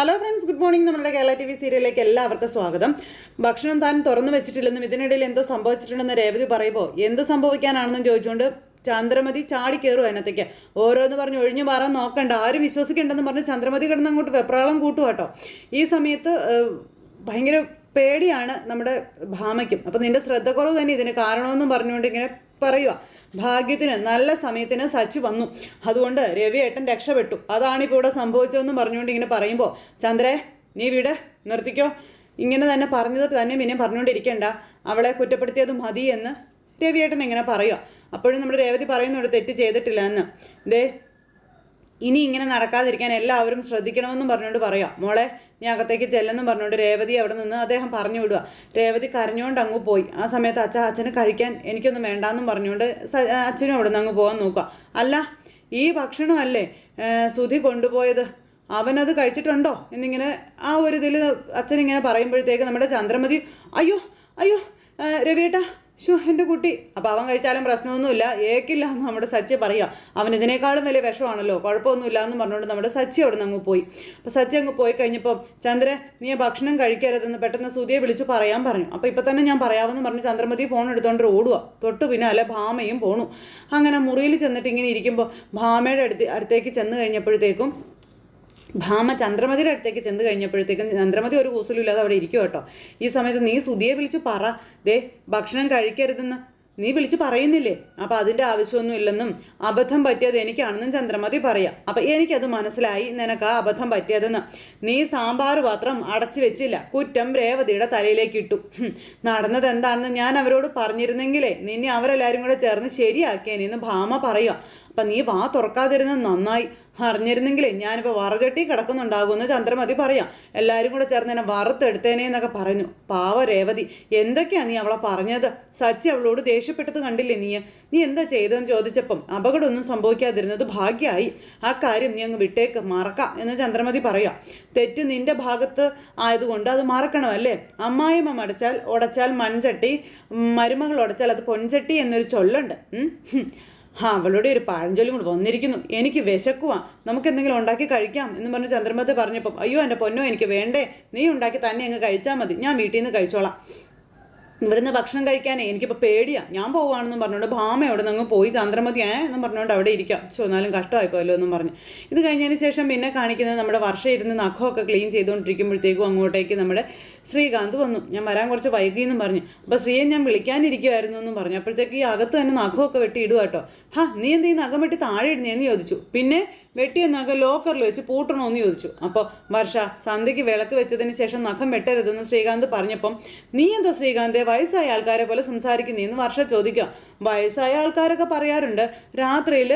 Hello friends good morning നമ്മുടെ Kerala T V സീരിയലിലേക്ക് എല്ലാവർക്കും സ്വാഗതം. ഭക്ഷണം താൻ തുറന്നു വെച്ചിട്ടില്ലെന്നും ഇതിനിടയിൽ എന്തോ സംഭവിച്ചിട്ടുണ്ടെന്ന് രേവതി പറയുമ്പോൾ എന്ത് സംഭവിക്കാനാണെന്നും ചോദിച്ചുകൊണ്ട് ചന്ദ്രമതി ചാടി കയറും അതിനകത്തേക്ക്. ഓരോന്ന് പറഞ്ഞ് ഒഴിഞ്ഞു മാറാൻ നോക്കണ്ട ആരും വിശ്വസിക്കണ്ടെന്ന് പറഞ്ഞ് ചന്ദ്രമതി കിടന്ന് അങ്ങോട്ട് വെപ്രാളം കൂട്ടുക കേട്ടോ. ഈ സമയത്ത് ഭയങ്കര പേടിയാണ് നമ്മുടെ ഭാമയ്ക്കും. അപ്പം നിന്റെ ശ്രദ്ധക്കുറവ് തന്നെ ഇതിന് കാരണമെന്നും പറഞ്ഞുകൊണ്ട് ഇങ്ങനെ പറയുക ഭാഗ്യത്തിന് നല്ല സമയത്തിന് സച്ച് വന്നു. അതുകൊണ്ട് രവിയേട്ടൻ രക്ഷപ്പെട്ടു. അതാണിപ്പോൾ ഇവിടെ സംഭവിച്ചതെന്ന് പറഞ്ഞുകൊണ്ട് ഇങ്ങനെ പറയുമ്പോൾ ചന്ദ്രേ നീ വീട് നിർത്തിക്കോ. ഇങ്ങനെ തന്നെ പറഞ്ഞത് തന്നെ പിന്നെ പറഞ്ഞുകൊണ്ടിരിക്കണ്ട. അവളെ കുറ്റപ്പെടുത്തിയത് മതി എന്ന് രവിയേട്ടൻ ഇങ്ങനെ പറയുക അപ്പോഴും നമ്മുടെ രേവതി പറയുന്നുണ്ട് തെറ്റ് ചെയ്തിട്ടില്ല എന്ന്. ദേ ഇനി ഇങ്ങനെ നടക്കാതിരിക്കാൻ എല്ലാവരും ശ്രദ്ധിക്കണമെന്നും പറഞ്ഞുകൊണ്ട് പറയാം. മോളെ നീ അകത്തേക്ക് ചെല്ലെന്നും പറഞ്ഞുകൊണ്ട് രേവതി അവിടെ നിന്ന് അദ്ദേഹം പറഞ്ഞു വിടുക രേവതി കരഞ്ഞുകൊണ്ട് അങ്ങ് പോയി. ആ സമയത്ത് അച്ഛ അച്ഛന് കഴിക്കാൻ എനിക്കൊന്നും വേണ്ടാന്നും പറഞ്ഞുകൊണ്ട് അച്ഛനും അവിടെ നിന്ന് അങ്ങ് പോകാൻ നോക്കുക. അല്ല ഈ ഭക്ഷണമല്ലേ സുധി കൊണ്ടുപോയത്? അവനത് കഴിച്ചിട്ടുണ്ടോ? എന്നിങ്ങനെ ആ ഒരു ഇതിൽ അച്ഛനിങ്ങനെ പറയുമ്പോഴത്തേക്ക് നമ്മുടെ ചന്ദ്രമതി അയ്യോ അയ്യോ രവിയേട്ടാ ഷോ എന്റെ കുട്ടി. അപ്പോൾ അവൻ കഴിച്ചാലും പ്രശ്നമൊന്നുമില്ല. ഏക്കില്ല എന്ന് നമ്മുടെ സച്ചി പറയുക. അവൻ ഇതിനേക്കാളും വലിയ വിഷമാണല്ലോ. കുഴപ്പമൊന്നുമില്ല എന്ന് പറഞ്ഞുകൊണ്ട് നമ്മുടെ സച്ചി അവിടെ നിന്ന് അങ്ങ് പോയി. അപ്പോൾ സച്ചി അങ്ങ് പോയി കഴിഞ്ഞപ്പോൾ ചന്ദ്ര നീ ഭക്ഷണം കഴിക്കരുതെന്ന് പെട്ടെന്ന് സുതിയെ വിളിച്ച് പറയാൻ പറഞ്ഞു. അപ്പോൾ ഇപ്പം തന്നെ ഞാൻ പറയാമെന്ന് പറഞ്ഞ് ചന്ദ്രമതി ഫോൺ എടുത്തുകൊണ്ട് ഓടുക തൊട്ട് പിന്നാലെ ഭാമയും പോണു. അങ്ങനെ മുറിയിൽ ചെന്നിട്ട് ഇങ്ങനെ ഇരിക്കുമ്പോൾ ഭാമയുടെ അടുത്ത് അടുത്തേക്ക് ചെന്ന് കഴിഞ്ഞപ്പോഴത്തേക്കും ഭാമ ചന്ദ്രമതിയുടെ അടുത്തേക്ക് ചെന്ന് കഴിഞ്ഞപ്പോഴത്തേക്കും ചന്ദ്രമതി ഒരു കൂസലുമില്ലാതെ അവിടെ ഇരിക്കും കേട്ടോ. ഈ സമയത്ത് നീ സുധിയെ വിളിച്ച് പറ. ദേ ഭക്ഷണം കഴിക്കരുതെന്ന്. നീ വിളിച്ച് പറയുന്നില്ലേ? അപ്പം അതിന്റെ ആവശ്യമൊന്നും ഇല്ലെന്നും അബദ്ധം പറ്റിയത് എനിക്കാണെന്നും ചന്ദ്രമതി പറയാം. അപ്പം എനിക്കത് മനസ്സിലായി. നിനക്ക് ആ അബദ്ധം പറ്റിയതെന്ന്. നീ സാമ്പാർ പാത്രം അടച്ചു വെച്ചില്ല. കുറ്റം രേവതിയുടെ തലയിലേക്ക് ഇട്ടു. നടന്നത് എന്താണെന്ന് ഞാൻ അവരോട് പറഞ്ഞിരുന്നെങ്കിലേ നിന്നെ അവരെല്ലാവരും കൂടെ ചേർന്ന് ശരിയാക്കിയേനെന്ന് ഭാമ പറയുക അപ്പം നീ വാ തുറക്കാതിരുന്നത് നന്നായി. അറിഞ്ഞിരുന്നെങ്കിലേ ഞാനിപ്പോൾ വറചട്ടി കിടക്കുന്നുണ്ടാകുമെന്ന് ചന്ദ്രമതി പറയാം. എല്ലാവരും കൂടെ ചേർന്ന് എന്നെ വറുത്തെടുത്തേനെ എന്നൊക്കെ പറഞ്ഞു. പാവ രേവതി എന്തൊക്കെയാ നീ അവളെ പറഞ്ഞത്? സച്ചി അവളോട് ദേഷ്യപ്പെട്ടത് കണ്ടില്ലേ നീ? നീ എന്താ ചെയ്തതെന്ന് ചോദിച്ചപ്പം അപകടമൊന്നും സംഭവിക്കാതിരുന്നത് ഭാഗ്യമായി ആ കാര്യം നീ അങ്ങ് വിട്ടേക്ക് മറക്കാം എന്ന് ചന്ദ്രമതി പറയാം. തെറ്റ് നിന്റെ ഭാഗത്ത് ആയതുകൊണ്ട് അത് മറക്കണം അല്ലേ അമ്മായിമ്മ മടച്ചാൽ ഉടച്ചാൽ മൺചട്ടി മരുമകൾ ഉടച്ചാൽ അത് പൊൻചട്ടി എന്നൊരു ചൊല്ലുണ്ട്. ആ അവളുടെ ഒരു പഴഞ്ചൊല്ലും കൂടി വന്നിരിക്കുന്നു. എനിക്ക് വിശക്കുവാ. നമുക്ക് എന്തെങ്കിലും ഉണ്ടാക്കി കഴിക്കാം എന്ന് പറഞ്ഞ് ചന്ദ്രമത്ത് പറഞ്ഞപ്പോൾ അയ്യോ എന്റെ പൊന്നോ എനിക്ക് വേണ്ടേ. നീ ഉണ്ടാക്കി തന്നെ അങ്ങ് കഴിച്ചാൽ മതി. ഞാൻ വീട്ടിൽ നിന്ന് കഴിച്ചോളാം. ഇവിടുന്ന് ഭക്ഷണം കഴിക്കാനേ എനിക്കിപ്പോൾ പേടിയാ. ഞാൻ പോവുകയാണെന്നും പറഞ്ഞുകൊണ്ട് ഭാമ അവിടെ നിന്ന് പോയി ചന്ദ്രമതി ഏ എന്നും പറഞ്ഞുകൊണ്ട് അവിടെ ഇരിക്കാം. ചോ എന്നാലും കഷ്ടമായി പോയല്ലോ എന്നും പറഞ്ഞു. ഇത് കഴിഞ്ഞതിന് ശേഷം പിന്നെ കാണിക്കുന്നത് നമ്മുടെ വർഷം ഇരുന്ന് നഖമൊക്കെ ക്ലീൻ ചെയ്തുകൊണ്ടിരിക്കുമ്പോഴത്തേക്കും അങ്ങോട്ടേക്ക് നമ്മുടെ ശ്രീകാന്ത് വന്നു. ഞാൻ വരാൻ കുറച്ച് വൈകി എന്നും പറഞ്ഞു. അപ്പോൾ ശ്രീയെ ഞാൻ വിളിക്കാനിരിക്കുമായിരുന്നു എന്നും പറഞ്ഞു. അപ്പോഴത്തേക്ക് ഈ അകത്ത് തന്നെ നഖമൊക്കെ വെട്ടി ഇടുക കേട്ടോ ഹാ നീ എന്ത് ഈ നഖം വെട്ടി താഴെ ഇടുന്നേന്ന് ചോദിച്ചു. പിന്നെ വെട്ടിയ നഖം ലോക്കറിൽ വെച്ച് പൂട്ടണമെന്ന് ചോദിച്ചു. അപ്പോൾ വർഷ സന്ധ്യയ്ക്ക് വിളക്ക് വെച്ചതിന് ശേഷം നഖം വെട്ടരുതെന്ന് ശ്രീകാന്ത് പറഞ്ഞപ്പം നീ എന്താ ശ്രീകാന്തെ വയസ്സായ ആൾക്കാരെ പോലെ സംസാരിക്കുന്നേന്ന് വർഷ ചോദിക്കുക വയസ്സായ ആൾക്കാരൊക്കെ പറയാറുണ്ട് രാത്രിയിൽ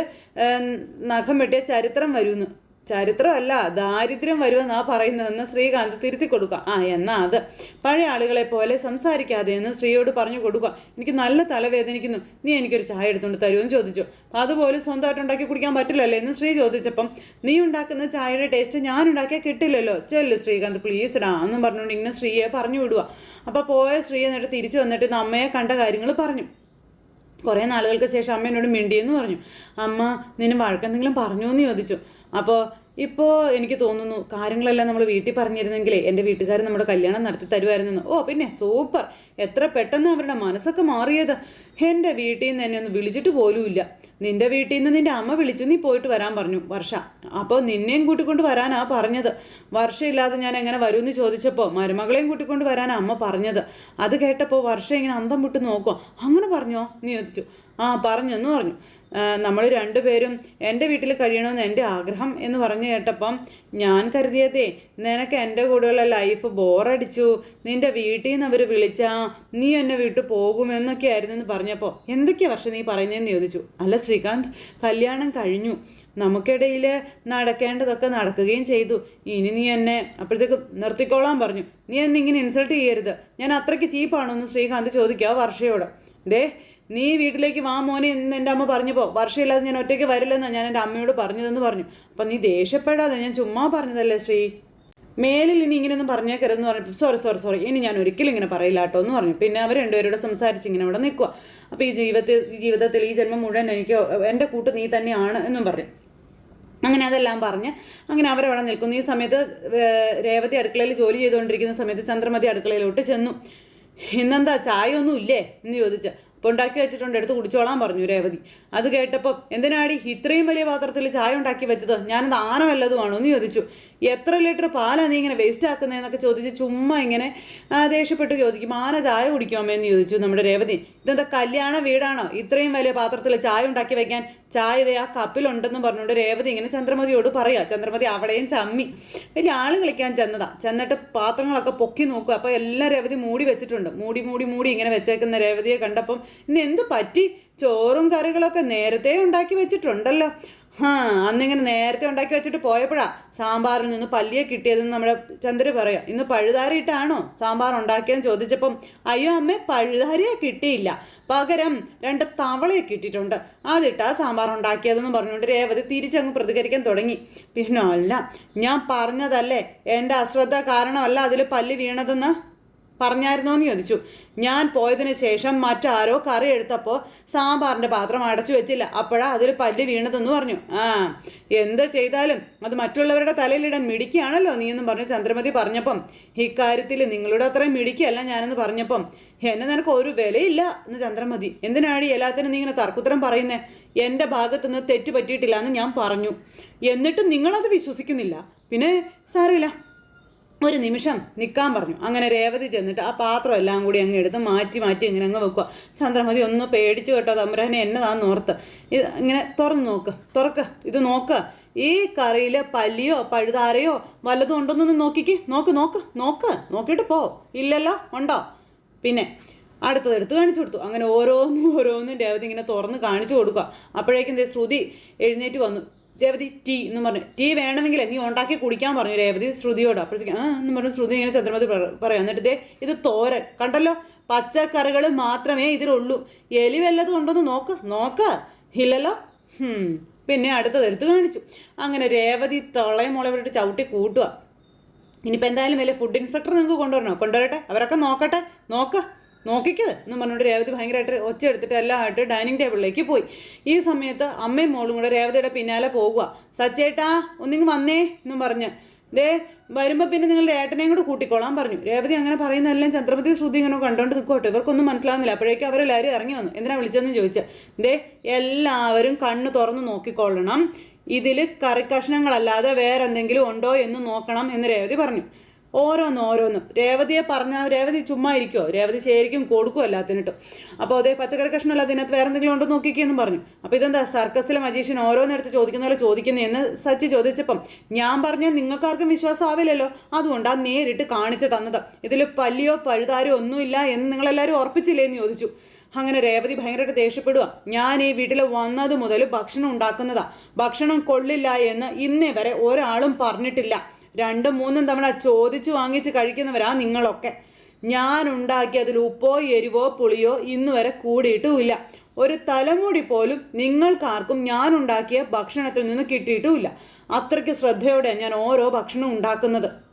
നഖം വെട്ടിയ ചരിത്രം വരുമെന്ന് ചരിത്രമല്ല ദാരിദ്ര്യം വരുമെന്നാ പറയുന്നതെന്ന് ശ്രീകാന്ത് തിരുത്തി കൊടുക്കുക. ആ എന്നാ അത്. പഴയ ആളുകളെ പോലെ സംസാരിക്കാതെ എന്ന് സ്ത്രീയോട് പറഞ്ഞു കൊടുക്കുക. എനിക്ക് നല്ല തലവേദനിക്കുന്നു. നീ എനിക്കൊരു ചായ എടുത്തുകൊണ്ട് തരുമെന്ന് ചോദിച്ചു. അതുപോലെ സ്വന്തമായിട്ട് ഉണ്ടാക്കി കുടിക്കാൻ പറ്റില്ലല്ലോ എന്ന് ശ്രീ ചോദിച്ചപ്പം നീ ഉണ്ടാക്കുന്ന ചായയുടെ ടേസ്റ്റ് ഞാൻ ഉണ്ടാക്കിയാൽ കിട്ടില്ലല്ലോ. ചെല്ല് ശ്രീകാന്ത് പ്ലീസ് ഇടാ എന്നും പറഞ്ഞുകൊണ്ട് ഇങ്ങനെ സ്ത്രീയെ പറഞ്ഞു വിടുക. അപ്പോൾ പോയ സ്ത്രീ എന്നിട്ട് തിരിച്ചു വന്നിട്ട് ഇന്ന് അമ്മയെ കണ്ട കാര്യങ്ങൾ പറഞ്ഞു. കുറേ നാളുകൾക്ക് ശേഷം അമ്മ എന്നോട് മിണ്ടിയെന്ന് പറഞ്ഞു. അമ്മ നിന്നെ വഴക്കെന്തെങ്കിലും പറഞ്ഞു എന്ന് ചോദിച്ചു. അപ്പോൾ ഇപ്പോൾ എനിക്ക് തോന്നുന്നു കാര്യങ്ങളെല്ലാം നമ്മൾ വീട്ടിൽ പറഞ്ഞിരുന്നെങ്കിലേ എന്റെ വീട്ടുകാർ നമ്മുടെ കല്യാണം നടത്തി തരുമായിരുന്നെന്ന് ഓ പിന്നെ സൂപ്പർ. എത്ര പെട്ടെന്ന് അവരുടെ മനസ്സൊക്കെ മാറിയത്. എന്റെ വീട്ടിൽ നിന്ന് എന്നെ ഒന്ന് വിളിച്ചിട്ട് പോലുമില്ല നിന്റെ വീട്ടിൽ നിന്ന് നിന്റെ അമ്മ വിളിച്ചു നീ പോയിട്ട് വരാൻ പറഞ്ഞു വർഷ. അപ്പോൾ നിന്നെയും കൂട്ടിക്കൊണ്ട് വരാനാ പറഞ്ഞത്. വർഷയില്ലാതെ ഞാൻ എങ്ങനെ വരും എന്ന് ചോദിച്ചപ്പോൾ മരുമകളെയും കൂട്ടിക്കൊണ്ട് വരാനാ അമ്മ പറഞ്ഞത്. അത് കേട്ടപ്പോൾ വർഷ ഇങ്ങനെ അന്തം വിട്ട് നോക്കുക അങ്ങനെ പറഞ്ഞോ? നീ ചോദിച്ചു. ആ പറഞ്ഞു. എന്ന് പറഞ്ഞു നമ്മൾ രണ്ടുപേരും എന്റെ വീട്ടിൽ കഴിയണമെന്ന് എന്റെ ആഗ്രഹം എന്ന് പറഞ്ഞു കേട്ടപ്പം ഞാൻ കരുതിയതേ നിനക്ക് എന്റെ കൂടെയുള്ള ലൈഫ് ബോറടിച്ചു. നിന്റെ വീട്ടിൽ നിന്ന് അവർ വിളിച്ചാൽ നീ എന്നെ വീട്ടിൽ പോകുമെന്നൊക്കെ ആയിരുന്നു എന്ന് പറഞ്ഞപ്പോൾ എന്തൊക്കെയാ വർഷം നീ പറയുന്നതെന്ന് ചോദിച്ചു. അല്ല ശ്രീകാന്ത് കല്യാണം കഴിഞ്ഞു. നമുക്കിടയിൽ നടക്കേണ്ടതൊക്കെ നടക്കുകയും ചെയ്തു. ഇനി നീ എന്നെ അപ്പോഴത്തേക്ക് നിർത്തിക്കോളാൻ പറഞ്ഞു. നീ എന്നെ ഇങ്ങനെ ഇൻസൾട്ട് ചെയ്യരുത്. ഞാൻ അത്രയ്ക്ക് ചീപ്പാണോ എന്ന് ശ്രീകാന്ത് ചോദിക്കുക വർഷയോട്. ദേ നീ വീട്ടിലേക്ക് വാ മോനെ എന്ന് എന്റെ അമ്മ പറഞ്ഞപ്പോൾ വർഷമില്ലാതെ ഞാൻ ഒറ്റയ്ക്ക് വരില്ലെന്നാണ് ഞാൻ എന്റെ അമ്മയോട് പറഞ്ഞതെന്ന് പറഞ്ഞു. അപ്പം നീ ദേഷ്യപ്പെടാതെ ഞാൻ ചുമ്മാ പറഞ്ഞതല്ലേ ശ്രീ? മേലിൽ ഇനി ഇങ്ങനെയൊന്നും പറഞ്ഞേക്കരുതെന്ന് പറഞ്ഞു സോറി സോറി സോറി ഇനി ഞാൻ ഒരിക്കലും ഇങ്ങനെ പറയില്ല കേട്ടോ എന്ന് പറഞ്ഞു. പിന്നെ അവർ രണ്ടുപേരോട് സംസാരിച്ച് ഇങ്ങനെ അവിടെ നിൽക്കുക അപ്പോൾ ഈ ജീവിതത്തിൽ ജീവിതത്തിൽ ഈ ജന്മം മുഴുവൻ എനിക്ക് എന്റെ കൂട്ട് നീ തന്നെയാണ് എന്നും പറഞ്ഞു. അങ്ങനെ അതെല്ലാം പറഞ്ഞ് അങ്ങനെ അവരവിടെ നിൽക്കുന്നു. ഈ സമയത്ത് രേവതി അടുക്കളയിൽ ജോലി ചെയ്തുകൊണ്ടിരിക്കുന്ന സമയത്ത് ചന്ദ്രമതി അടുക്കളയിലോട്ട് ചെന്നു. ഇന്നെന്താ ചായ ഒന്നും ഇല്ലേ? എന്ന് ചോദിച്ച്. അപ്പോൾ ഉണ്ടാക്കി വെച്ചിട്ടുണ്ട് എടുത്ത് കുടിച്ചോളാൻ പറഞ്ഞു രേവതി. അത് കേട്ടപ്പോൾ എന്തിനാടി ഇത്രയും വലിയ പാത്രത്തിൽ ചായ ഉണ്ടാക്കി വെച്ചത്? ഞാനത് ആന വല്ലതുമാണോ എന്ന് ചോദിച്ചു. എത്ര ലിറ്റർ പാലാണ് നീ ഇങ്ങനെ വേസ്റ്റ് ആക്കുന്നതെന്നൊക്കെ ചോദിച്ച് ചുമ്മാ ഇങ്ങനെ ദേഷ്യപ്പെട്ട് ചോദിക്കും. ആന ചായ കുടിക്കാമേ എന്ന് ചോദിച്ചു നമ്മുടെ രേവതി. ഇതെന്താ കല്യാണ വീടാണോ? ഇത്രയും വലിയ പാത്രത്തിൽ ചായ ഉണ്ടാക്കി വെക്കാൻ ചായ ഇതേ ആ കപ്പിലുണ്ടെന്ന് പറഞ്ഞുകൊണ്ട് രേവതി ഇങ്ങനെ ചന്ദ്രമതിയോട് പറയാ. ചന്ദ്രമതി അവിടെയും ചമ്മി. വലിയ ആളും കളിക്കാൻ ചെന്നതാ. ചെന്നിട്ട് പാത്രങ്ങളൊക്കെ പൊക്കി നോക്കുക. അപ്പോൾ എല്ലാം രേവതി മൂടി വെച്ചിട്ടുണ്ട്. മൂടി മൂടി മൂടി ഇങ്ങനെ വെച്ചേക്കുന്ന രേവതിയെ കണ്ടപ്പം ഇന്ന് എന്ത് പറ്റി? ചോറും കറികളൊക്കെ നേരത്തെ ഉണ്ടാക്കി വെച്ചിട്ടുണ്ടല്ലോ. ഹാ അന്നിങ്ങനെ നേരത്തെ ഉണ്ടാക്കി വെച്ചിട്ട് പോയപ്പോഴാ സാമ്പാറിൽ നിന്ന് പല്ലിയെ കിട്ടിയതെന്ന് നമ്മുടെ ചന്ദ്ര പറയാം. ഇന്ന് പഴുതാരിയിട്ടാണോ സാമ്പാർ ഉണ്ടാക്കിയെന്ന് ചോദിച്ചപ്പം അയ്യോ അമ്മേ പഴുതാരിയെ കിട്ടിയില്ല. പകരം രണ്ട് തവളയെ കിട്ടിയിട്ടുണ്ട്. അതിട്ടാ സാമ്പാർ ഉണ്ടാക്കിയതെന്ന് പറഞ്ഞുകൊണ്ട് രേവതി തിരിച്ചങ്ങ് പ്രതികരിക്കാൻ തുടങ്ങി. പിന്നെ അല്ല ഞാൻ പറഞ്ഞതല്ലേ എന്റെ അശ്രദ്ധ കാരണമല്ല അതിൽ പല്ല് വീണതെന്ന്? പറഞ്ഞായിരുന്നോ എന്ന് ചോദിച്ചു. ഞാൻ പോയതിന് ശേഷം മറ്റാരോ കറി എടുത്തപ്പോൾ സാമ്പാറിന്റെ പാത്രം അടച്ചു വെച്ചില്ല. അപ്പോഴാ അതിൽ പല്ല് വീണതെന്ന് പറഞ്ഞു. ആ എന്ത് ചെയ്താലും അത് മറ്റുള്ളവരുടെ തലയിലിടാൻ മിടിക്കുകയാണല്ലോ നീ എന്നും പറഞ്ഞു ചന്ദ്രമതി പറഞ്ഞപ്പം. ഇക്കാര്യത്തിൽ നിങ്ങളുടെ അത്രയും മിടിക്കുകയല്ല ഞാനെന്ന് പറഞ്ഞപ്പം. എന്നെ നിനക്ക് ഒരു വിലയില്ല എന്ന് ചന്ദ്രമതി. എന്തിനാണ് എല്ലാത്തിനും നീ ഇങ്ങനെ തർക്കുത്തരം പറയുന്നേ? എന്റെ ഭാഗത്തുനിന്ന് തെറ്റ് പറ്റിയിട്ടില്ല എന്ന് ഞാൻ പറഞ്ഞു. എന്നിട്ടും നിങ്ങളത് വിശ്വസിക്കുന്നില്ല. പിന്നെ സാരമില്ല. ഒരു നിമിഷം നിൽക്കാൻ പറഞ്ഞു. അങ്ങനെ രേവതി ചെന്നിട്ട് ആ പാത്രം എല്ലാം കൂടി അങ്ങ് എടുത്ത് മാറ്റി മാറ്റി ഇങ്ങനെ അങ്ങ് വെക്കുക ചന്ദ്രമതി ഒന്ന് പേടിച്ചു കേട്ടോ തമ്പുരാനെ എന്നതാന്ന് ഓർത്ത്. ഇത് ഇങ്ങനെ തുറന്ന് നോക്ക് തുറക്ക് ഇത് നോക്ക്. ഈ കറിയിൽ പല്ലിയോ പഴുതാരയോ വല്ലതും ഉണ്ടോന്നൊന്ന് നോക്കിക്ക്. നോക്ക് നോക്ക് നോക്ക്. നോക്കിയിട്ട് പോ. ഇല്ലല്ലോ ഉണ്ടോ? പിന്നെ അടുത്തത് എടുത്ത് കാണിച്ചു കൊടുത്തു. അങ്ങനെ ഓരോന്നും ഓരോന്നും രേവതി ഇങ്ങനെ തുറന്ന് കാണിച്ചു കൊടുക്കുക അപ്പോഴേക്കും ശ്രുതി എഴുന്നേറ്റ് വന്നു. രേവതി ടീ എന്ന് പറഞ്ഞു. ടീ വേണമെങ്കിൽ നീ ഉണ്ടാക്കി കുടിക്കാൻ പറഞ്ഞു രേവതി ശ്രുതിയോട്. അപ്പോഴത്തേക്ക് ആ എന്ന് പറഞ്ഞു ശ്രുതി ഇങ്ങനെ ചന്ദ്രമതി പറ- പറയാം. എന്നിട്ട് ദേ ഇത് തോരൻ. കണ്ടല്ലോ? പച്ചക്കറികൾ മാത്രമേ ഇതിലുള്ളൂ. എലി വല്ലതും ഉണ്ടോന്ന് നോക്ക്. നോക്ക്. ഇല്ലല്ലോ. പിന്നെ അടുത്തത് എടുത്തു കാണിച്ചു. അങ്ങനെ രേവതി തൊളയും മുള വിട്ടിട്ട് ചവിട്ടി കൂട്ടുക ഇനിയിപ്പോൾ എന്തായാലും വലിയ ഫുഡ് ഇൻസ്പെക്ടർ നിങ്ങൾക്ക് കൊണ്ടുവരണോ? കൊണ്ടുവരട്ടെ? അവരൊക്കെ നോക്കട്ടെ. നോക്ക്. നോക്കിക്കത് എന്ന് പറഞ്ഞുകൊണ്ട് രേവതി ഭയങ്കരമായിട്ട് ഒച്ച എടുത്തിട്ട് എല്ലാമായിട്ട് ഡൈനിങ് ടേബിളിലേക്ക് പോയി. ഈ സമയത്ത് അമ്മയും മോളും കൂടെ രേവതിയുടെ പിന്നാലെ പോകുക സച്ചേട്ടാ ഒന്നിങ്ങ് വന്നേ എന്നും പറഞ്ഞ്. ദേ വരുമ്പോൾ പിന്നെ നിങ്ങളുടെ ഏട്ടനെയും കൂടെ കൂട്ടിക്കോളാൻ പറഞ്ഞു. രേവതി അങ്ങനെ പറയുന്നതെല്ലാം ചന്ദ്രപതി ശ്രുതി ഇങ്ങനെ കണ്ടുകൊണ്ട് നിൽക്കോട്ടെ ഇവർക്കൊന്നും മനസ്സിലാകുന്നില്ല അപ്പോഴേക്കും അവരെല്ലാവരും ഇറങ്ങി വന്നു. എന്തിനാ വിളിച്ചതെന്ന് ചോദിച്ചാൽ ദേ എല്ലാവരും കണ്ണ് തുറന്ന് നോക്കിക്കൊള്ളണം. ഇതിൽ കറി കഷ്ണങ്ങളല്ലാതെ വേറെ എന്തെങ്കിലും ഉണ്ടോ എന്ന് നോക്കണം എന്ന് രേവതി പറഞ്ഞു. ഓരോന്ന് ഓരോന്ന്. രേവതിയെ പറഞ്ഞാൽ രേവതി ചുമ്മാ ഇരിക്കുമോ രേവതി ശരിക്കും കൊടുക്കും എല്ലാത്തിനിട്ടും. അപ്പോൾ അതേ പച്ചക്കറി കഷ്ണമല്ല അതിനകത്ത് വേറെ എന്തെങ്കിലും ഉണ്ടോ നോക്കിക്കെന്ന് പറഞ്ഞു. അപ്പോൾ ഇതെന്താ സർക്കസിലെ മജീഷ്യൻ ഓരോന്നെടുത്ത് ചോദിക്കുന്ന പോലെ ചോദിക്കുന്നതെന്ന് സച്ചി ചോദിച്ചപ്പം ഞാൻ പറഞ്ഞാൽ നിങ്ങൾക്കാർക്കും വിശ്വാസം ആവില്ലല്ലോ? ആ നേരിട്ട് കാണിച്ചു തന്നത്. ഇതിൽ പല്ലിയോ പഴുതാരോ ഒന്നുമില്ല എന്ന് നിങ്ങളെല്ലാവരും ഉറപ്പിച്ചില്ലേ? എന്ന് ചോദിച്ചു. അങ്ങനെ രേവതി ഭയങ്കരമായിട്ട് ദേഷ്യപ്പെടുക ഞാൻ ഈ വീട്ടിൽ വന്നത് മുതൽ ഭക്ഷണം ഉണ്ടാക്കുന്നതാ. ഭക്ഷണം കൊള്ളില്ല എന്ന് ഇന്നേ വരെ ഒരാളും പറഞ്ഞിട്ടില്ല. രണ്ടും മൂന്നും തവണ ചോദിച്ചു വാങ്ങിച്ച് കഴിക്കുന്നവരാ നിങ്ങളൊക്കെ. ഞാൻ ഉണ്ടാക്കിയതിൽ ഉപ്പോ എരിവോ പുളിയോ ഇന്ന് വരെ കൂടിയിട്ടുമില്ല. ഒരു തലമുടി പോലും നിങ്ങൾക്കാർക്കും ഞാൻ ഉണ്ടാക്കിയ ഭക്ഷണത്തിൽ നിന്ന് കിട്ടിയിട്ടുമില്ല. അത്രയ്ക്ക് ശ്രദ്ധയോടെ ഞാൻ ഓരോ ഭക്ഷണം ഉണ്ടാക്കുന്നത്.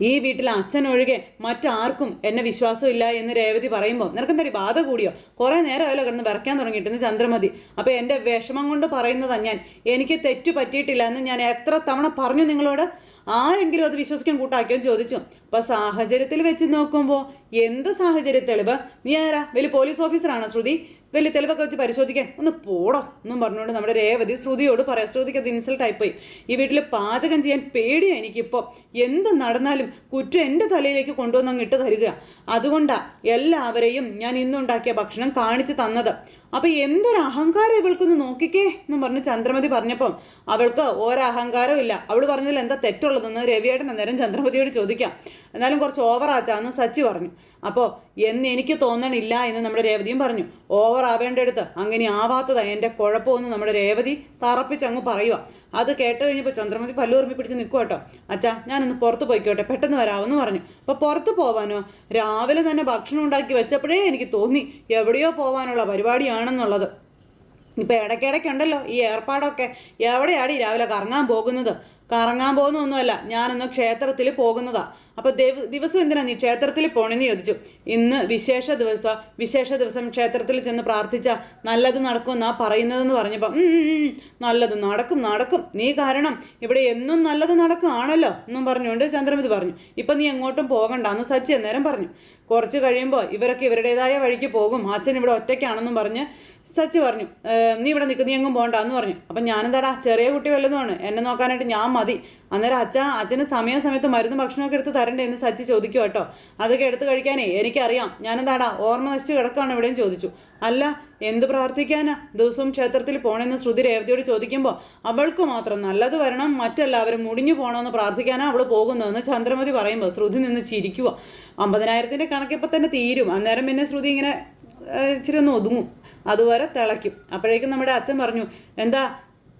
ഈ വീട്ടിലെ അച്ഛൻ ഒഴികെ മറ്റാർക്കും എന്നെ വിശ്വാസമില്ല എന്ന് രേവതി പറയുമ്പോൾ നിനക്കെന്താ ബാധ കൂടിയോ? കുറേ നേരമായല്ലോ കിടന്ന് വിറയ്ക്കാൻ തുടങ്ങിയിട്ടെന്ന് ചന്ദ്രമതി. അപ്പോൾ എന്റെ വിഷമം കൊണ്ട് പറയുന്നതാ ഞാൻ. എനിക്ക് തെറ്റു പറ്റിയിട്ടില്ല എന്ന് ഞാൻ എത്ര തവണ പറഞ്ഞു നിങ്ങളോട്? ആരെങ്കിലും അത് വിശ്വസിക്കാൻ കൂട്ടാക്കിയോ ചോദിച്ചു. അപ്പൊ സാഹചര്യത്തിൽ വെച്ച് നോക്കുമ്പോൾ എന്ത് സാഹചര്യ തെളിവ് നീ ആരാ? വലിയ പോലീസ് ഓഫീസറാണോ ശ്രുതി? വലിയ തെളിവൊക്കെ വെച്ച് പരിശോധിക്കാൻ ഒന്ന് പോടോ എന്നും പറഞ്ഞുകൊണ്ട് നമ്മുടെ രേവതി ശ്രുതിയോട് പറയാം. ശ്രുതിക്ക് അത് ഇൻസൾട്ട് പോയി ഈ വീട്ടിൽ പാചകം ചെയ്യാൻ പേടിയാണ് എനിക്കിപ്പോൾ എന്ത് നടന്നാലും കുറ്റം എന്റെ തലയിലേക്ക് കൊണ്ടുവന്ന് അങ്ങ് ഇട്ട് തരിക. അതുകൊണ്ടാണ് എല്ലാവരെയും ഞാൻ ഇന്നുണ്ടാക്കിയ ഭക്ഷണം കാണിച്ചു തന്നത്. അപ്പൊ എന്തൊരു അഹങ്കാരം ഇവൾക്കൊന്ന് നോക്കിക്കേ എന്നും പറഞ്ഞ് ചന്ദ്രമതി പറഞ്ഞപ്പം അവൾക്ക് ഒരഹങ്കാരവും ഇല്ല. അവൾ പറഞ്ഞതിൽ എന്താ തെറ്റുള്ളതെന്ന് രവിയേട്ടൻ അന്നേരം ചന്ദ്രമതിയോട് ചോദിക്കാം. എന്നാലും കുറച്ച് ഓവറാച്ചാന്ന് സച്ചി പറഞ്ഞു. അപ്പോൾ എന്ന് എനിക്ക് തോന്നണില്ല എന്ന് നമ്മുടെ രേവതിയും പറഞ്ഞു. ഓവർ ആവേണ്ടടുത്ത് അങ്ങനെ ആവാത്തതാണ് എന്റെ കുഴപ്പമെന്ന് നമ്മുടെ രേവതി തറപ്പിച്ച് അങ്ങ് പറയുക അത് കേട്ട് കഴിഞ്ഞപ്പോൾ ചന്ദ്രമതി പല്ലുറുമ്പി പിടിച്ച് നിൽക്കുക കേട്ടോ. അച്ഛാ ഞാനൊന്ന് പുറത്ത് പോയിക്കോട്ടെ പെട്ടെന്ന് വരാമെന്ന് പറഞ്ഞു. അപ്പോൾ പുറത്ത് പോവാനോ? രാവിലെ തന്നെ ഭക്ഷണം ഉണ്ടാക്കി വെച്ചപ്പോഴേ എനിക്ക് തോന്നി എവിടെയോ പോവാനുള്ള പരിപാടിയാണെന്നുള്ളത്. ഇപ്പം ഇടയ്ക്കിടയ്ക്കുണ്ടല്ലോ ഈ ഏർപ്പാടൊക്കെ. എവിടെയാടി രാവിലെ കറങ്ങാൻ പോകുന്നത്? കറങ്ങാൻ പോകുന്നൊന്നുമല്ല ഞാനൊന്ന് ക്ഷേത്രത്തിൽ പോകുന്നതാ. അപ്പൊ ദേവ് ദിവസം എന്തിനാ നീ ക്ഷേത്രത്തിൽ പോണെന്ന് ചോദിച്ചു. ഇന്ന് വിശേഷ ദിവസം വിശേഷ ദിവസം ക്ഷേത്രത്തിൽ ചെന്ന് പ്രാർത്ഥിച്ച നല്ലത് നടക്കുമെന്നാ പറയുന്നതെന്ന് പറഞ്ഞപ്പോൾ "ഉം, ഉം, ഉം, നല്ലത് നടക്കും നടക്കും. നീ കാരണം ഇവിടെ എന്നും നല്ലത് നടക്കുകയാണല്ലോ എന്നും പറഞ്ഞുകൊണ്ട് ചന്ദ്രമതി പറഞ്ഞു. ഇപ്പൊ നീ എങ്ങോട്ടും പോകണ്ട എന്ന് സച്ചി അന്നേരം പറഞ്ഞു. കുറച്ച് കഴിയുമ്പോൾ ഇവരൊക്കെ ഇവരുടേതായ വഴിക്ക് പോകും. അച്ഛൻ ഇവിടെ ഒറ്റയ്ക്കാണെന്നും പറഞ്ഞ് സച്ചി പറഞ്ഞു നീ ഇവിടെ നിൽക്കുന്ന നീ എങ്ങും പോകണ്ട എന്ന് പറഞ്ഞു. അപ്പം ഞാനെന്താടാ ചെറിയ കുട്ടി വല്ലതുമാണ് എന്നെ നോക്കാനായിട്ട് ഞാൻ മതി. അന്നേരം അച്ഛ അച്ഛന് സമയം സമയത്ത് മരുന്ന് ഭക്ഷണമൊക്കെ എടുത്ത് തരണ്ടേ എന്ന് സച്ചി ചോദിക്കും കേട്ടോ. അതൊക്കെ എടുത്ത് കഴിക്കാനേ എനിക്കറിയാം. ഞാനെന്താടാ ഓർമ്മ നശിച്ച് കിടക്കാണ് ഇവിടെയും ചോദിച്ചു. അല്ല എന്ത് പ്രാർത്ഥിക്കാനാ? ദിവസവും ക്ഷേത്രത്തിൽ പോണെന്ന് ശ്രുതി രേവതിയോട് ചോദിക്കുമ്പോൾ അവൾക്ക് മാത്രം നല്ലത് വരണം മറ്റെല്ലാവരും മുടിഞ്ഞു പോകണമെന്ന് പ്രാർത്ഥിക്കാനാ അവൾ പോകുന്നതെന്ന് ചന്ദ്രമതി പറയുമ്പോൾ ശ്രുതി നിന്ന് ചിരിക്കുക അമ്പതിനായിരത്തിന്റെ കണക്കിപ്പോൾ തന്നെ തീരും. അന്നേരം പിന്നെ ശ്രുതി ഇങ്ങനെ ഇച്ചിരി ഒന്ന് ഒതുങ്ങും. അതുവരെ തിളയ്ക്കും. അപ്പോഴേക്കും നമ്മുടെ അച്ഛൻ പറഞ്ഞു എന്താ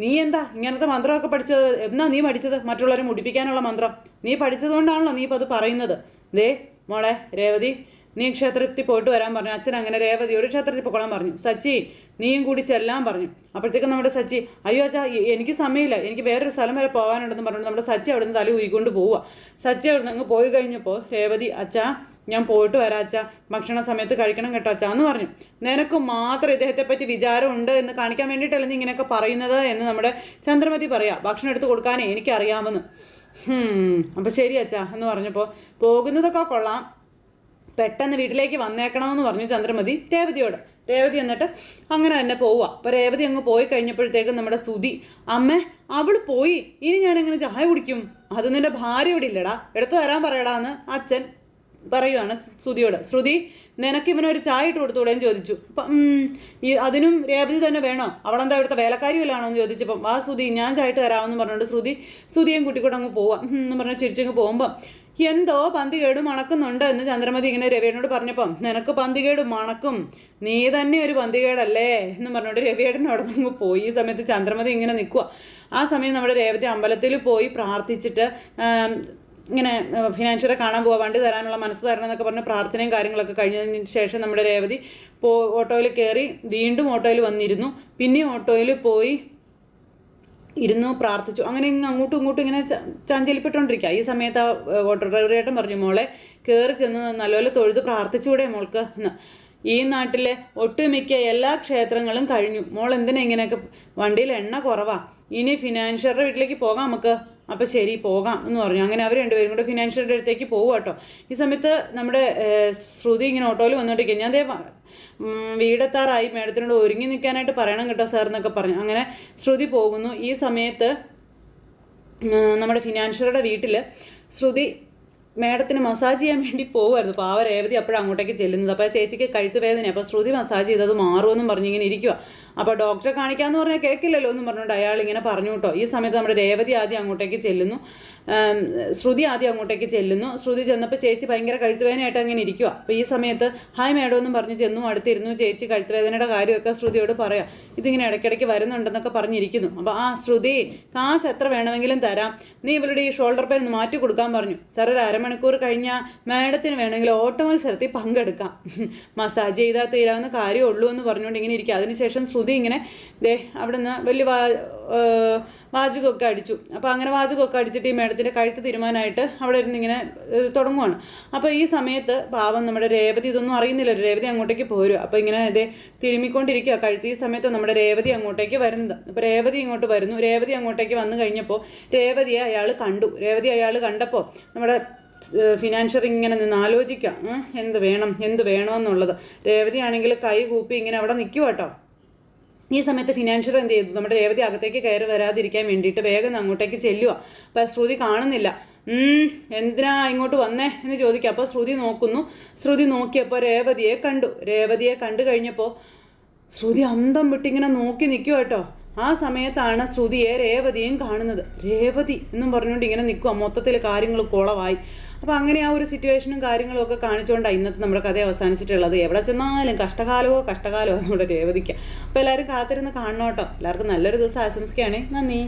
നീ എന്താ ഇങ്ങനത്തെ മന്ത്രമൊക്കെ പഠിച്ചത്? എന്നാ നീ പഠിച്ചത്? മറ്റുള്ളവരെ മുടിപ്പിക്കാനുള്ള മന്ത്രം. നീ പഠിച്ചതുകൊണ്ടാണല്ലോ നീ ഇപ്പോൾ അത് പറയുന്നത്. ദേ മോളെ രേവതി നീ ക്ഷേത്രത്തിൽ പോയിട്ട് വരാൻ പറഞ്ഞു. അച്ഛൻ അങ്ങനെ രേവതിയോട് ക്ഷേത്രത്തിൽ പോകണം പറഞ്ഞു. സച്ചി നീയും കൂടി ചെല്ലാൻ പറഞ്ഞു. അപ്പോഴത്തേക്കും നമ്മുടെ സച്ചി അയ്യോ അച്ഛാ എനിക്ക് സമയമില്ല. എനിക്ക് വേറൊരു സ്ഥലം വരെ പോകാനുണ്ടെന്ന് പറഞ്ഞു നമ്മുടെ സച്ചി അവിടെ നിന്ന് തല ഊരിക്കൊണ്ട് പോവുക സച്ചി അവിടെ നിന്ന് അങ്ങ് പോയി കഴിഞ്ഞപ്പോൾ രേവതി അച്ഛാ ഞാൻ പോയിട്ട് വരാം ഭക്ഷണ സമയത്ത് കഴിക്കണം കേട്ടോ അച്ഛ എന്ന് പറഞ്ഞു. നിനക്ക് മാത്രം ഇദ്ദേഹത്തെ പറ്റി വിചാരമുണ്ട് എന്ന് കാണിക്കാൻ വേണ്ടിയിട്ടല്ല നീ ഇങ്ങനെയൊക്കെ പറയുന്നത് എന്ന് നമ്മുടെ ചന്ദ്രമതി പറയാം. ഭക്ഷണം എടുത്ത് കൊടുക്കാനേ എനിക്കറിയാമെന്ന്. അപ്പോൾ ശരി അച്ഛാ എന്ന് പറഞ്ഞപ്പോൾ പോകുന്നതൊക്കെ കൊള്ളാം. പെട്ടെന്ന് വീട്ടിലേക്ക് വന്നേക്കണമെന്ന് പറഞ്ഞു ചന്ദ്രമതി രേവതിയോട്. രേവതി എന്നിട്ട് അങ്ങനെ തന്നെ പോവുക അപ്പോൾ രേവതി അങ്ങ് പോയി കഴിഞ്ഞപ്പോഴത്തേക്കും നമ്മുടെ സുതി അമ്മേ അവൾ പോയി. ഇനി ഞാൻ എങ്ങനെ ചായ കുടിക്കും? അത് ഭാര്യ ഇവിടെ ഇല്ലടാ. എടുത്തു തരാൻ പറയടാന്ന് അച്ഛൻ പറയുവാണ് ശ്രുതിയോട്. ശ്രുതി നിനക്ക് ഇവനൊരു ചായ ഇട്ട് കൊടുത്തൂടെന്ന് ചോദിച്ചു. അപ്പം ഈ അതിനും രേവതി തന്നെ വേണോ? അവളെന്താ ഇവിടുത്തെ വേലക്കാരി വല്ലതാണോ എന്ന് ചോദിച്ചപ്പം ആ ശ്രുതി ഞാൻ ചായ ഇട്ട് തരാമെന്ന് പറഞ്ഞുകൊണ്ട് ശ്രുതി ശ്രുതിയും കുട്ടിക്കൂടെ അങ്ങ് പോവാം. എന്ന് പറഞ്ഞ് ചിരിച്ചങ്ങ് പോകുമ്പം എന്തോ പന്തികേട് മണക്കുന്നുണ്ട് എന്ന് ചന്ദ്രമതി ഇങ്ങനെ രവിയേടനോട് പറഞ്ഞപ്പം നിനക്ക് പന്തികേട് മണക്കും. നീ തന്നെ ഒരു പന്തികേടല്ലേ എന്ന് പറഞ്ഞുകൊണ്ട് രവിയേടൻ അവിടെ നിന്ന് പോയി. ഈ സമയത്ത് ചന്ദ്രമതി ഇങ്ങനെ നിൽക്കുക ആ സമയം നമ്മുടെ രേവതി അമ്പലത്തിൽ പോയി പ്രാർത്ഥിച്ചിട്ട് ഇങ്ങനെ ഫിനാൻഷ്യറെ കാണാൻ പോവാ വണ്ടി തരാനുള്ള മനസ്സ് തരണം എന്നൊക്കെ പറഞ്ഞ് പ്രാർത്ഥനയും കാര്യങ്ങളൊക്കെ കഴിഞ്ഞതിന് ശേഷം നമ്മുടെ രേവതി പോ ഓട്ടോയിൽ കയറി വീണ്ടും ഓട്ടോയിൽ വന്നിരുന്നു. പിന്നെയും ഓട്ടോയിൽ പോയി ഇരുന്നു പ്രാർത്ഥിച്ചു. അങ്ങനെ ഇങ്ങനെ അങ്ങോട്ടും ഇങ്ങോട്ടും ഇങ്ങനെ ചഞ്ചലിപ്പെട്ടുകൊണ്ടിരിക്കുക ഈ സമയത്ത് ആ ഓട്ടോ ഡ്രൈവറേട്ടൻ പറഞ്ഞു മോളെ കയറി ചെന്ന് നല്ലപോലെ തൊഴുത് പ്രാർത്ഥിച്ചുകൂടെ മോൾക്ക്. എന്ന്. ഈ നാട്ടിലെ ഒട്ടുമിക്ക എല്ലാ ക്ഷേത്രങ്ങളും കഴിഞ്ഞു. മോൾ എന്തിനാ ഇങ്ങനെയൊക്കെ വണ്ടിയിൽ എണ്ണ കുറവാ. ഇനി ഫിനാൻഷ്യറുടെ വീട്ടിലേക്ക് പോകാം നമുക്ക്. അപ്പം ശരി പോകാം എന്ന് പറഞ്ഞു. അങ്ങനെ അവർ രണ്ടുപേരും കൂടെ ഫിനാൻഷ്യലിന്റെ അടുത്തേക്ക് പോകും കേട്ടോ. ഈ സമയത്ത് നമ്മുടെ ശ്രുതി ഇങ്ങനെ ഓട്ടോയിൽ വന്നുകൊണ്ടിരിക്കുക ഞാൻ അതേ വീടെത്താറായി. മേഡത്തിനോട് ഒരുങ്ങി നിൽക്കാനായിട്ട് പറയണം കേട്ടോ സാർ എന്നൊക്കെ പറഞ്ഞു. അങ്ങനെ ശ്രുതി പോകുന്നു. ഈ സമയത്ത് നമ്മുടെ ഫിനാൻഷ്യറുടെ വീട്ടിൽ ശ്രുതി മേഡത്തിന് മസാജ് ചെയ്യാൻ വേണ്ടി പോകുമായിരുന്നു പാവ രേവതി അപ്പോഴും അങ്ങോട്ടേക്ക് ചെല്ലുന്നത്. അപ്പോൾ ചേച്ചിക്ക് കഴുത്ത് വേദന അപ്പോൾ ശ്രുതി മസാജ് ചെയ്തത് മാറുമെന്നും പറഞ്ഞ് ഇങ്ങനെ ഇരിക്കുക അപ്പോൾ ഡോക്ടറെ കാണിക്കാമെന്ന് പറഞ്ഞാൽ കേൾക്കില്ലല്ലോ എന്നും പറഞ്ഞുകൊണ്ട് അയാൾ ഇങ്ങനെ പറഞ്ഞു കേട്ടോ ഈ സമയത്ത് നമ്മുടെ രേവതി ആദ്യം അങ്ങോട്ടേക്ക് ചെല്ലുന്നു. ആം, ശ്രുതി ആദ്യം അങ്ങോട്ടേക്ക് ചെല്ലുന്നു. ശ്രുതി ചെന്നപ്പോൾ ചേച്ചി ഭയങ്കര കഴുത്തുവേദനയായിട്ട് അങ്ങനെ ഇരിക്കുക അപ്പോൾ ഈ സമയത്ത് ഹായ് മേഡം എന്നും പറഞ്ഞ് ചെന്നു അടുത്തിരുന്നു. ചേച്ചി കഴുത്തുവേദനയുടെ കാര്യമൊക്കെ ശ്രുതിയോട് പറയാം. ഇതിങ്ങനെ ഇടയ്ക്കിടയ്ക്ക് വരുന്നുണ്ടെന്നൊക്കെ പറഞ്ഞിരിക്കുന്നു. അപ്പോൾ ആ ശ്രുതി കാശ് എത്ര വേണമെങ്കിലും തരാം. നീ ഇവരുടെ ഈ ഷോൾഡർ പെയിൻ മാറ്റി കൊടുക്കാൻ പറഞ്ഞു. സാർ ഒരു അരമണിക്കൂർ കഴിഞ്ഞാൽ മാഡത്തിന് വേണമെങ്കിൽ ഓട്ട മത്സരത്തിൽ പങ്കെടുക്കാം. മസാജ് ചെയ്താൽ തീരാവുന്ന കാര്യമുള്ളൂ എന്ന് പറഞ്ഞുകൊണ്ട് ഇങ്ങനെ ഇരിക്കുക അതിനുശേഷം ശ്രുതി ഇങ്ങനെ ദേ അവിടെ നിന്ന് വലിയ വാചകമൊക്കെ അടിച്ചു. അപ്പോൾ അങ്ങനെ വാചകമൊക്കെ അടിച്ചിട്ട് ഈ മേഡത്തിന്റെ കഴുത്ത് തീരുമാനമായിട്ട് അവിടെ ഇരുന്ന് ഇങ്ങനെ തുടങ്ങുവാണ്. അപ്പോൾ ഈ സമയത്ത് പാവം നമ്മുടെ രേവതി ഇതൊന്നും അറിയുന്നില്ല. രേവതി അങ്ങോട്ടേക്ക് പോരും അപ്പോൾ ഇങ്ങനെ ഇത് തിരുമ്മിക്കൊണ്ടിരിക്കുക കഴുത്ത് ഈ സമയത്ത് നമ്മുടെ രേവതി അങ്ങോട്ടേക്ക് വരുന്നത്. അപ്പോൾ രേവതി ഇങ്ങോട്ട് വരുന്നു. രേവതി അങ്ങോട്ടേക്ക് വന്നു കഴിഞ്ഞപ്പോൾ രേവതിയെ അയാൾ കണ്ടു. രേവതി അയാൾ കണ്ടപ്പോൾ നമ്മുടെ ഫിനാൻഷ്യർ ഇങ്ങനെ നിന്ന് ആലോചിക്കാം എന്ത് വേണം? എന്ത് വേണമെന്നുള്ളത്. രേവതിയാണെങ്കിൽ കൈ കൂപ്പി ഇങ്ങനെ അവിടെ നിൽക്കുക കേട്ടോ ഈ സമയത്ത് ഫിനാൻഷ്യർ എന്ത് ചെയ്തു? നമ്മുടെ രേവതി അകത്തേക്ക് കയറി വരാതിരിക്കാൻ വേണ്ടിയിട്ട് വേഗം അങ്ങോട്ടേക്ക് ചെല്ലുക അപ്പം ശ്രുതി കാണുന്നില്ല. എന്തിനാ ഇങ്ങോട്ട് വന്നേ എന്ന് ചോദിക്കുക അപ്പോൾ ശ്രുതി നോക്കുന്നു. ശ്രുതി നോക്കിയപ്പോൾ രേവതിയെ കണ്ടു. രേവതിയെ കണ്ടു കഴിഞ്ഞപ്പോൾ ശ്രുതി അന്തം വിട്ടിങ്ങനെ നോക്കി നിൽക്കുക കേട്ടോ. ആ സമയത്താണ് ശ്രുതിയെ രേവതിയും കാണുന്നത്. രേവതി എന്നും പറഞ്ഞുകൊണ്ട് ഇങ്ങനെ നിൽക്കുക മൊത്തത്തിൽ കാര്യങ്ങൾ കുളവായി. അപ്പോൾ അങ്ങനെ ആ ഒരു സിറ്റുവേഷനും കാര്യങ്ങളും ഒക്കെ കാണിച്ചുകൊണ്ടാണ് ഇന്നത്തെ നമ്മുടെ കഥ അവസാനിച്ചിട്ടുള്ളത്. എവിടെ ചെന്നാലും കഷ്ടകാലമോ കഷ്ടകാലമോ നമ്മുടെ രേവതിക്ക്. അപ്പോൾ എല്ലാവരും കാത്തിരുന്ന് കാണണം എല്ലാവർക്കും നല്ലൊരു ദിവസം ആശംസിക്കുകയാണേ. നന്ദി.